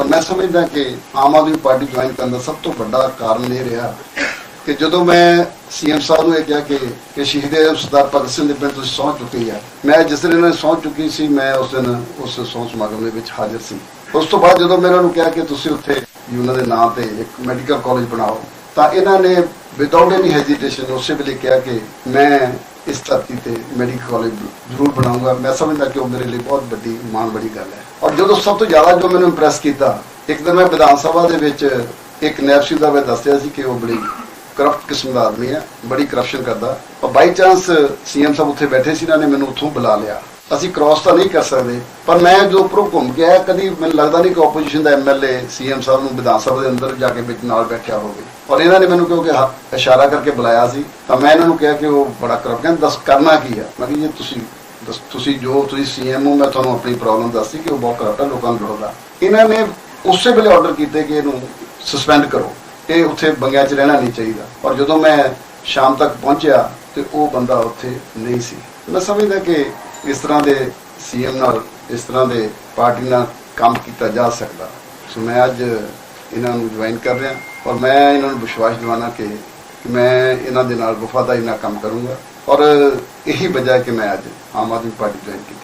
ਪਰ ਮੈਂ ਸਮਝਦਾ ਕਿ ਆਮ ਆਦਮੀ ਪਾਰਟੀ ਜੁਆਇਨ ਕਰਨ ਦਾ ਸਭ ਤੋਂ ਵੱਡਾ ਕਾਰਨ ਇਹ ਰਿਹਾ ਕਿ ਜਦੋਂ ਮੈਂ ਸੀਐਮ ਸਾਹਿਬ ਨੂੰ ਇਹ ਕਿਹਾ ਕਿ ਕਿ ਸ਼ਹੀਦ ਆਜ਼ਮ ਸਰਦਾਰ ਭਗਤ ਸਿੰਘ ਦੇ ਪਿੰਡ ਤੁਸੀਂ ਸਹੁੰ ਚੁੱਕੀ ਆ, ਮੈਂ ਜਿਸ ਦਿਨ ਇਹਨਾਂ ਨੇ ਸਹੁੰ ਚੁੱਕੀ ਸੀ, ਮੈਂ ਉਸ ਦਿਨ ਉਸ ਸਹੁੰ ਸਮਾਗਮ ਦੇ ਵਿੱਚ ਹਾਜ਼ਰ ਸੀ। ਉਸ ਤੋਂ ਬਾਅਦ ਜਦੋਂ ਮੈਂ ਇਹਨਾਂ ਨੂੰ ਕਿਹਾ ਕਿ ਤੁਸੀਂ ਉੱਥੇ ਉਹਨਾਂ ਦੇ ਨਾਂ ਤੇ ਇੱਕ ਮੈਡੀਕਲ ਕਾਲਜ ਬਣਾਓ, ਤਾਂ ਇਹਨਾਂ ਨੇ ਵਿਦਆਊਟ ਐਨੀ ਹੈਜ਼ਿਟੇਸ਼ਨ ਉਸੇ ਵੇਲੇ ਕਿਹਾ ਕਿ ਮੈਂ ਇਸ ਧਰਤੀ ਤੇ ਮੈਡੀਕਲ ਕਾਲਜ ਜ਼ਰੂਰ ਬਣਾਉਂਗਾ ਮੈਂ ਸਮਝਦਾ ਕਿ ਉਹ ਮੇਰੇ ਲਈ ਬਹੁਤ ਵੱਡੀ ਮਾਣ ਵਾਲੀ ਗੱਲ ਹੈ। ਔਰ ਜਦੋਂ ਸਭ ਤੋਂ ਜ਼ਿਆਦਾ ਜੋ ਮੈਨੂੰ ਇੰਪ੍ਰੈਸ ਕੀਤਾ, ਇੱਕ ਦਿਨ ਮੈਂ ਵਿਧਾਨ ਸਭਾ ਦੇ ਵਿੱਚ ਇੱਕ ਨੈਪਸੀ ਦਾ ਮੈਂ ਦੱਸਿਆ ਸੀ ਕਿ ਉਹ ਬੜੀ ਕਰਪਟ ਕਿਸਮ ਦਾ ਆਦਮੀ ਹੈ, ਬੜੀ ਕਰਪਸ਼ਨ ਕਰਦਾ। ਪਰ ਬਾਈ ਚਾਂਸ ਸੀਐਮ ਸਾਹਿਬ ਉੱਥੇ ਬੈਠੇ ਸੀ, ਇਹਨਾਂ ਨੇ ਮੈਨੂੰ ਉੱਥੋਂ ਬੁਲਾ ਲਿਆ। ਅਸੀਂ ਕ੍ਰਾਸ ਤਾਂ ਨਹੀਂ ਕਰ ਸਕਦੇ। ਪਰ ਮੈਂ ਜੋ ਉੱਪਰੋਂ ਘੁੰਮ ਕੇ ਆਇਆ, ਕਦੀ ਮੈਨੂੰ ਲੱਗਦਾ ਨਹੀਂ ਕਿ ਆਪੋਜੀਸ਼ਨ ਦਾ ਐਮਐਲਏ ਸੀਐਮ ਸਾਹਿਬ ਨੂੰ ਵਿਧਾਨ ਸਭਾ ਦੇ ਅੰਦਰ ਜਾ ਕੇ ਵਿੱਚ ਨਾਲ ਬੈਠਿਆ ਹੋਵੇ। ਔਰ ਇਹਨਾਂ ਨੇ ਮੈਨੂੰ ਕਿਉਂਕਿ ਇਸ਼ਾਰਾ ਕਰਕੇ ਬੁਲਾਇਆ ਸੀ, ਤਾਂ ਮੈਂ ਇਹਨਾਂ ਨੂੰ ਕਿਹਾ ਕਿ ਉਹ ਬੜਾ ਕਰਪਟ ਕਹਿੰਦੇ ਦੱਸ ਕਰਨਾ ਕੀ ਆ? ਮੈਂ ਕਿਹਾ, ਜੀ ਤੁਸੀਂ, ਦੱਸ, ਤੁਸੀਂ ਜੋ ਤੁਸੀਂ ਸੀਐਮ ਹੋ, ਮੈਂ ਤੁਹਾਨੂੰ ਆਪਣੀ ਪ੍ਰੋਬਲਮ ਦੱਸੀ ਕਿ ਉਹ ਬਹੁਤ ਕਰਪਟ ਹੈ ਲੋਕਾਂ ਨੂੰ ਲੁੱਟਦਾ ਇਹਨਾਂ ਨੇ ਉਸੇ ਵੇਲੇ ਆਰਡਰ ਕੀਤੇ ਕਿ ਇਹਨੂੰ ਸਸਪੈਂਡ ਕਰੋ। ਇਹ ਉੱਥੇ ਬੰਗਿਆਂ 'ਚ ਰਹਿਣਾ ਨਹੀਂ ਚਾਹੀਦਾ। ਔਰ ਜਦੋਂ ਮੈਂ ਸ਼ਾਮ ਤੱਕ ਪਹੁੰਚਿਆ, ਤੇ ਉਹ ਬੰਦਾ ਉੱਥੇ ਨਹੀਂ ਸੀ। ਮੈਂ ਸਮਝਦਾ ਕਿ ਇਸ ਤਰ੍ਹਾਂ ਦੇ ਸੀਐਮ ਨਾਲ, ਇਸ ਤਰ੍ਹਾਂ ਦੇ ਪਾਰਟੀ ਨਾਲ ਕੰਮ ਕੀਤਾ ਜਾ ਸਕਦਾ। ਸੋ ਮੈਂ ਅੱਜ ਇਹਨਾਂ ਨੂੰ ਜੁਆਇਨ ਕਰ ਰਿਹਾ। ਔਰ ਮੈਂ ਇਹਨਾਂ ਨੂੰ ਵਿਸ਼ਵਾਸ ਦਿਵਾਉਣਾ ਕਿ ਕਿ ਮੈਂ ਇਹਨਾਂ ਦੇ ਨਾਲ ਵਫਾਦਾਰੀ ਨਾਲ ਕੰਮ ਕਰੂੰਗਾ। ਔਰ ਇਹੀ ਵਜ੍ਹਾ ਹੈ ਕਿ ਮੈਂ ਅੱਜ ਆਮ ਆਦਮੀ ਪਾਰਟੀ ਜੁਆਇਨ ਕੀਤੀ।